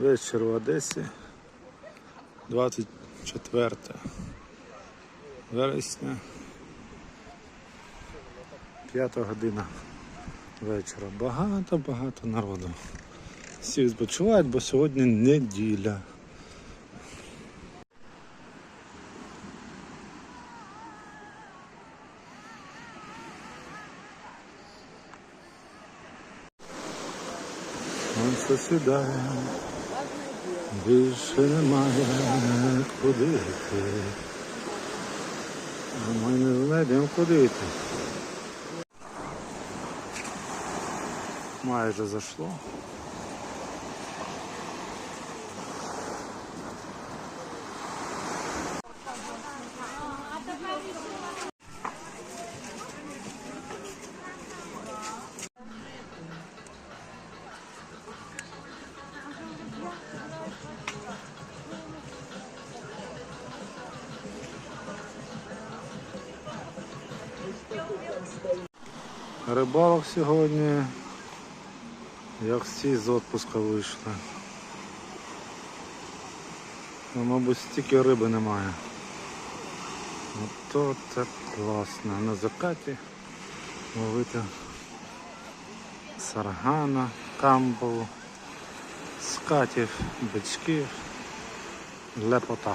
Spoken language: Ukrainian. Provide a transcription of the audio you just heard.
Вечір в Одесі. 24 вересня. 5 година вечора. Багато-багато народу. Всі відпочивають, бо сьогодні неділя. Сонце сідає, більше немає куди йти. Ми не знайдемо куди йти. Майже зайшло. Рибалок сьогодні, як всі з відпуска вийшли. Ну, мабуть, стільки риби немає. Ото це класно. На закаті ловити саргана, камбалу, скатів, бичків, лепота.